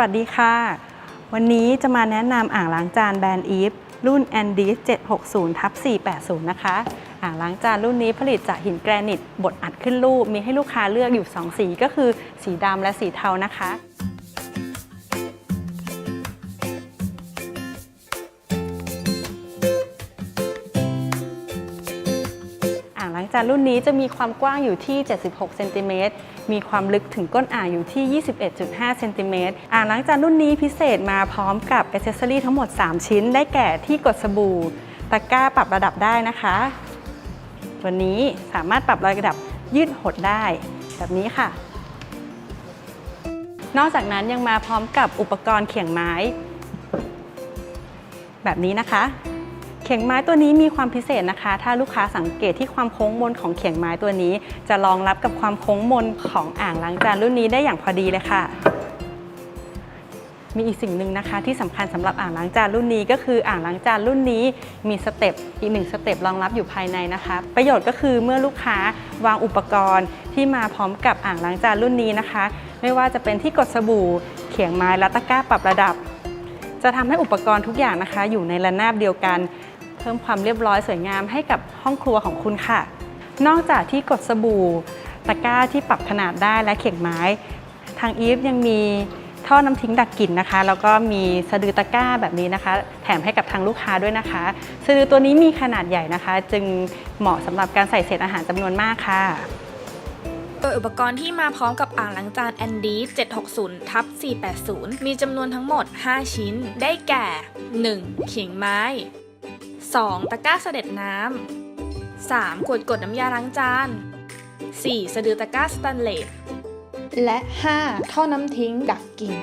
วัสดีค่ะ วันนี้จะมาแนะนำอ่างล้างจานแบรนด์อีฟรุ่น a n d i s 760ทับ480 นะคะ อ่างล้างจานรุ่นนี้ผลิตจากหินแกรนิตบดอัดขึ้นรูป มีให้ลูกค้าเลือกอยู่ 2 สีก็คือสีดำและสีเทานะคะ จานรุ่นนี้จะมีความกว้างอยู่ที่ 76เซนติเมตรมีความลึกถึงก้นอ่างอยู่ที่ 21.5เซนติเมตรอ่างล้างจานรุ่นนี้พิเศษมาพร้อมกับอ c เซสซอรี่ทั้งหมด 3 ชิ้น ได้แก่ที่กดสบู่ตะกร้าปรับระดับได้นะคะ ตัวนี้สามารถปรับระดับยืดหดได้ แบบนี้ค่ะ นอกจากนั้นยังมาพร้อมกับอุปกรณ์เขียงไม้ แบบนี้นะคะ เขียงไม้ตัวนี้มีความพิเศษนะคะ ถ้าลูกค้าสังเกตที่ความโค้งมนของเขียงไม้ตัวนี้ จะรองรับกับความโค้งมนของอ่างล้างจานรุ่นนี้ได้อย่างพอดีเลยค่ะ มีอีกสิ่งหนึ่งนะคะ ที่สำคัญสำหรับอ่างล้างจานรุ่นนี้ ก็คืออ่างล้างจานรุ่นนี้ มีสเต็ปอีกหนึ่งสเต็ปรองรับอยู่ภายในนะคะ ประโยชน์ก็คือเมื่อลูกค้าวางอุปกรณ์ที่มาพร้อมกับอ่างล้างจานรุ่นนี้นะคะ ไม่ว่าจะเป็นที่กดสบู่ เขียงไม้และตะกร้าปรับระดับจะทำให้อุปกรณ์ทุกอย่างนะคะ อยู่ในระนาบเดียวกัน พิ่มความเรียบร้อยสวยงามให้กับห้องครัวของคุณค่ะ นอกจากที่กดสบู่ตะกร้าที่ปรับขนาดได้และเขียงไม้ ทางอีฟยังมีท่อน้ำทิ้งดักกลิ่นนะคะ แล้วก็มีสะดือตะกร้าแบบนี้นะคะ แถมให้กับทางลูกค้าด้วยนะคะ สะดือตัวนี้มีขนาดใหญ่นะคะ จึงเหมาะสำหรับการใส่เศษอาหารจำนวนมากค่ะโดยอุปกรณ์ที่มาพร้อมกับอ่างล้างจาน a n d y 760ทับ480 มีจำนวนทั้งหมด 5 ชิ้น ได้แก่ 1. เขียงไม้ 2. ตะกร้าเสด็จน้ำ 3. ขวดกดน้ำยาล้างจาน 4. สะดือตะกร้าสแตนเลส และ 5. ท่อน้ำทิ้งดักกิ่ง